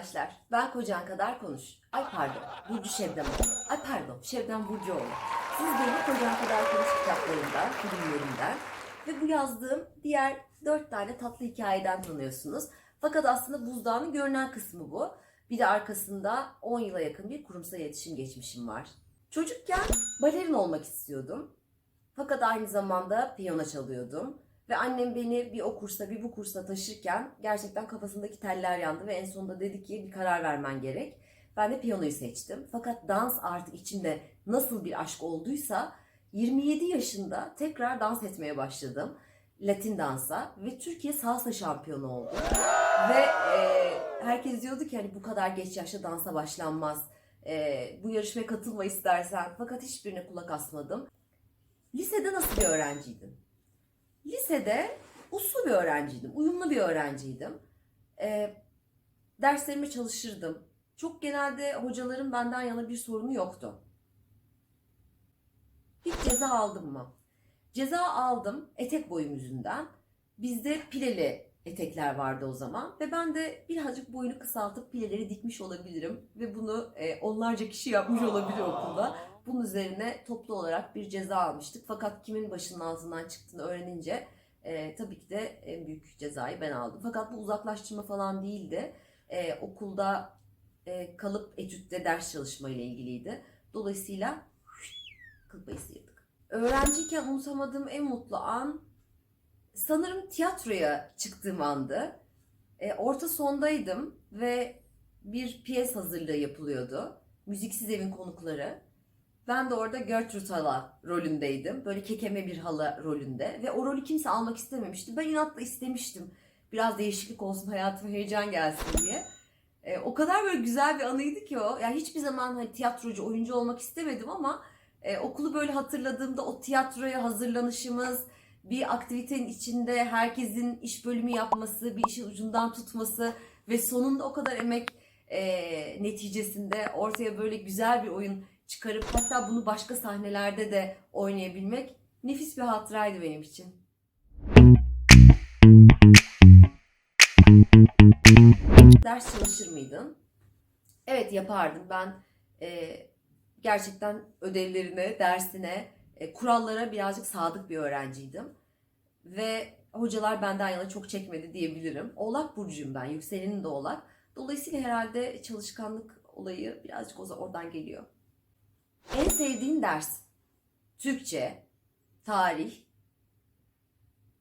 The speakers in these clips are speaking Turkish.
arkadaşlar. Ben kocan kadar konuş. Ay pardon. Burcu Şebnem Ay pardon. Şebnem Burcuoğlu. Siz beni kocan kadar konuş kitaplarından, filmlerinden ve bu yazdığım diğer dört tane tatlı hikayeden tanıyorsunuz. Fakat aslında buzdağının görünen kısmı bu. Bir de arkasında 10 yıla yakın bir kurumsal iletişim geçmişim var. Çocukken balerin olmak istiyordum. Fakat aynı zamanda piyano çalıyordum. Ve annem beni bir o kursa bir bu kursa taşırken gerçekten kafasındaki teller yandı ve en sonunda dedi ki bir karar vermen gerek. Ben de piyanoyu seçtim. Fakat dans artık içimde nasıl bir aşk olduysa 27 yaşında tekrar dans etmeye başladım. Latin dansa ve Türkiye salsa şampiyonu oldum. Ve e, herkes diyordu ki hani bu kadar geç yaşta dansa başlanmaz. E, bu yarışmaya katılma istersen. Fakat hiçbirine kulak asmadım. Lisede nasıl bir öğrenciydin? Lisede uslu bir öğrenciydim, uyumlu bir öğrenciydim. Ee, derslerime çalışırdım. Çok genelde hocaların benden yana bir sorunu yoktu. Hiç ceza aldım mı? Ceza aldım etek boyum yüzünden. Bizde pileli etekler vardı o zaman ve ben de birazcık boyunu kısaltıp pileleri dikmiş olabilirim ve bunu e, onlarca kişi yapmış olabilir okulda. Bunun üzerine toplu olarak bir ceza almıştık. Fakat kimin başının altından çıktığını öğrenince e, tabii ki de en büyük cezayı ben aldım. Fakat bu uzaklaştırma falan değildi. E, okulda e, kalıp etütte ders çalışma ile ilgiliydi. Dolayısıyla kıl payı sıyırdık. Öğrenciyken unutamadığım en mutlu an sanırım tiyatroya çıktığım andı. E, orta sondaydım ve bir piyes hazırlığı yapılıyordu. Müziksiz evin konukları. Ben de orada Gertrude Hala rolündeydim. Böyle kekeme bir hala rolünde. Ve o rolü kimse almak istememişti. Ben inatla istemiştim. Biraz değişiklik olsun, hayatıma heyecan gelsin diye. E, o kadar böyle güzel bir anıydı ki o. Yani hiçbir zaman hani tiyatrocu, oyuncu olmak istemedim ama e, okulu böyle hatırladığımda o tiyatroya hazırlanışımız, bir aktivitenin içinde herkesin iş bölümü yapması, bir işin ucundan tutması ve sonunda o kadar emek e, neticesinde ortaya böyle güzel bir oyun çıkarıp hatta bunu başka sahnelerde de oynayabilmek nefis bir hatıraydı benim için. Ders çalışır mıydın? Evet yapardım. Ben e, gerçekten ödevlerine, dersine, e, kurallara birazcık sadık bir öğrenciydim. Ve hocalar benden yana çok çekmedi diyebilirim. Oğlak burcuyum ben, yükselenim de oğlak. Dolayısıyla herhalde çalışkanlık olayı birazcık oradan geliyor. En sevdiğin ders? Türkçe, tarih.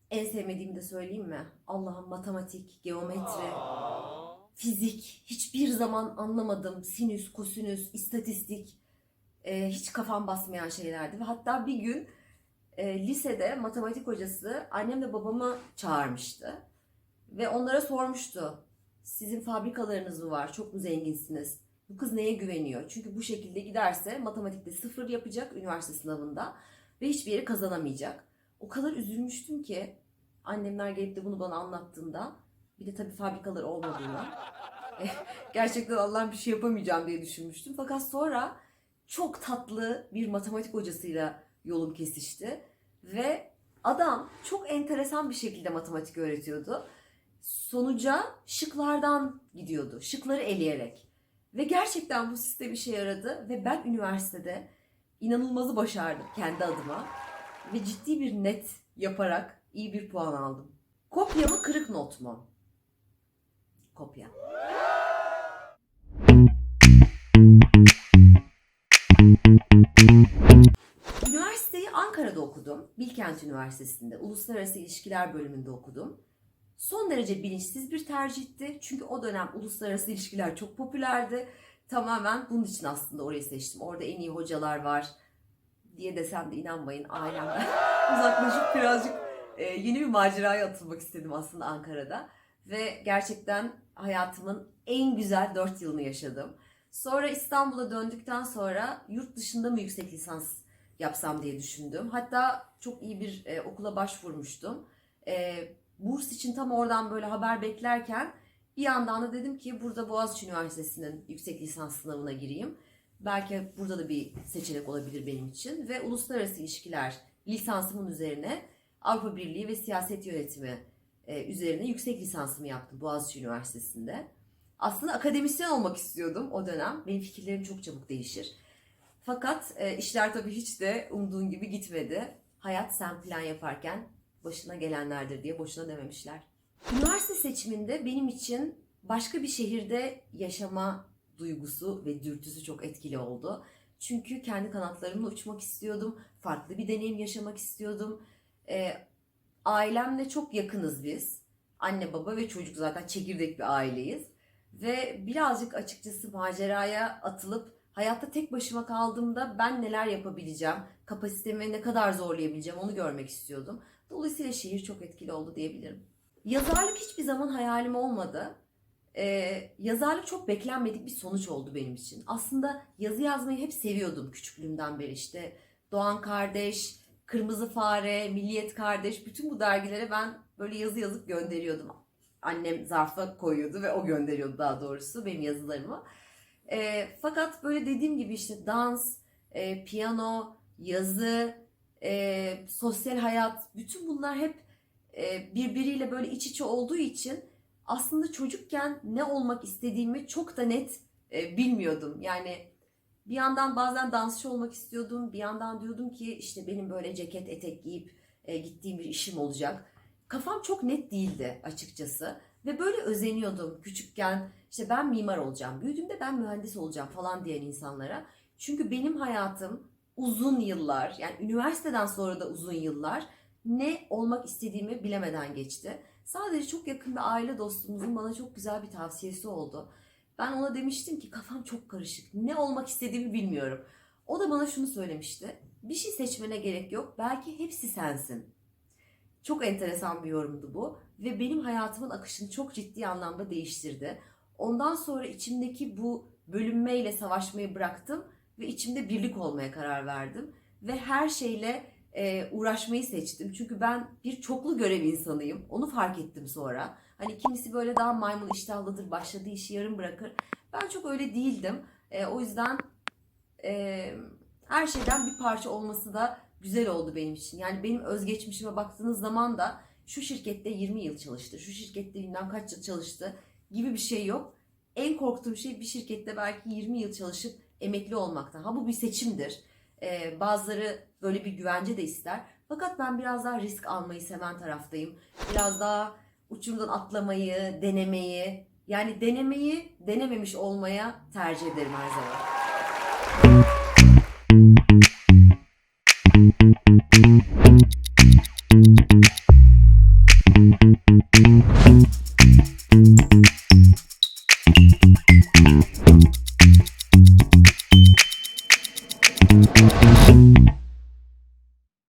En sevmediğimi de söyleyeyim mi? Allah'ım matematik, geometri, fizik. Hiçbir zaman anlamadım. Sinüs, kosinüs, istatistik. Ee, hiç kafam basmayan şeylerdi. Ve hatta bir gün e, lisede matematik hocası annemle babamı çağırmıştı. Ve onlara sormuştu. Sizin fabrikalarınız mı var? Çok mu zenginsiniz? Bu kız neye güveniyor? Çünkü bu şekilde giderse matematikte sıfır yapacak üniversite sınavında ve hiçbir yeri kazanamayacak. O kadar üzülmüştüm ki annemler gelip de bunu bana anlattığında bir de tabii fabrikalar olmadığında gerçekten Allah'ım bir şey yapamayacağım diye düşünmüştüm. Fakat sonra çok tatlı bir matematik hocasıyla yolum kesişti ve adam çok enteresan bir şekilde matematik öğretiyordu. Sonuca şıklardan gidiyordu. Şıkları eleyerek. Ve gerçekten bu sistem işe yaradı ve ben üniversitede inanılmazı başardım kendi adıma. Ve ciddi bir net yaparak iyi bir puan aldım. Kopya mı kırık not mu? Kopya. Üniversiteyi Ankara'da okudum. Bilkent Üniversitesi'nde Uluslararası İlişkiler bölümünde okudum. Son derece bilinçsiz bir tercihti. Çünkü o dönem uluslararası ilişkiler çok popülerdi. Tamamen bunun için aslında orayı seçtim. Orada en iyi hocalar var diye desem de inanmayın ailemden uzaklaşıp birazcık e, yeni bir maceraya atılmak istedim aslında Ankara'da. Ve gerçekten hayatımın en güzel 4 yılını yaşadım. Sonra İstanbul'a döndükten sonra yurt dışında mı yüksek lisans yapsam diye düşündüm. Hatta çok iyi bir e, okula başvurmuştum. E, burs için tam oradan böyle haber beklerken bir yandan da dedim ki burada Boğaziçi Üniversitesi'nin yüksek lisans sınavına gireyim. Belki burada da bir seçenek olabilir benim için. Ve uluslararası ilişkiler lisansımın üzerine Avrupa Birliği ve siyaset yönetimi e, üzerine yüksek lisansımı yaptım Boğaziçi Üniversitesi'nde. Aslında akademisyen olmak istiyordum o dönem. Benim fikirlerim çok çabuk değişir. Fakat e, işler tabii hiç de umduğun gibi gitmedi. Hayat sen plan yaparken başına gelenlerdir diye boşuna dememişler. Üniversite seçiminde benim için başka bir şehirde yaşama duygusu ve dürtüsü çok etkili oldu. Çünkü kendi kanatlarımla uçmak istiyordum. Farklı bir deneyim yaşamak istiyordum. Ee, ailemle çok yakınız biz. Anne baba ve çocuk zaten çekirdek bir aileyiz. Ve birazcık açıkçası maceraya atılıp hayatta tek başıma kaldığımda ben neler yapabileceğim, kapasitemi ne kadar zorlayabileceğim onu görmek istiyordum. Dolayısıyla şehir çok etkili oldu diyebilirim. Yazarlık hiçbir zaman hayalim olmadı. Ee, yazarlık çok beklenmedik bir sonuç oldu benim için. Aslında yazı yazmayı hep seviyordum küçüklüğümden beri işte. Doğan Kardeş, Kırmızı Fare, Milliyet Kardeş bütün bu dergilere ben böyle yazı yazıp gönderiyordum. Annem zarfa koyuyordu ve o gönderiyordu daha doğrusu benim yazılarımı. Ee, fakat böyle dediğim gibi işte dans, e, piyano, yazı, e, sosyal hayat bütün bunlar hep e, birbiriyle böyle iç içe olduğu için aslında çocukken ne olmak istediğimi çok da net e, bilmiyordum. Yani bir yandan bazen dansçı olmak istiyordum. Bir yandan diyordum ki işte benim böyle ceket etek giyip e, gittiğim bir işim olacak. Kafam çok net değildi açıkçası. Ve böyle özeniyordum küçükken işte ben mimar olacağım, büyüdüğümde ben mühendis olacağım falan diyen insanlara. Çünkü benim hayatım uzun yıllar yani üniversiteden sonra da uzun yıllar ne olmak istediğimi bilemeden geçti. Sadece çok yakın bir aile dostumuzun bana çok güzel bir tavsiyesi oldu. Ben ona demiştim ki kafam çok karışık. Ne olmak istediğimi bilmiyorum. O da bana şunu söylemişti. Bir şey seçmene gerek yok. Belki hepsi sensin. Çok enteresan bir yorumdu bu ve benim hayatımın akışını çok ciddi anlamda değiştirdi. Ondan sonra içimdeki bu bölünmeyle savaşmayı bıraktım ve içimde birlik olmaya karar verdim ve her şeyle e, uğraşmayı seçtim. Çünkü ben bir çoklu görev insanıyım. Onu fark ettim sonra. Hani kimisi böyle daha maymun iştahlıdır, başladığı işi yarım bırakır. Ben çok öyle değildim. E, o yüzden e, her şeyden bir parça olması da güzel oldu benim için. Yani benim özgeçmişime baktığınız zaman da şu şirkette 20 yıl çalıştı, şu şirkette bilmem kaç yıl çalıştı gibi bir şey yok. En korktuğum şey bir şirkette belki 20 yıl çalışıp emekli olmaktan. Ha bu bir seçimdir. Ee, bazıları böyle bir güvence de ister. Fakat ben biraz daha risk almayı seven taraftayım. Biraz daha uçurumdan atlamayı, denemeyi, yani denemeyi denememiş olmaya tercih ederim her zaman.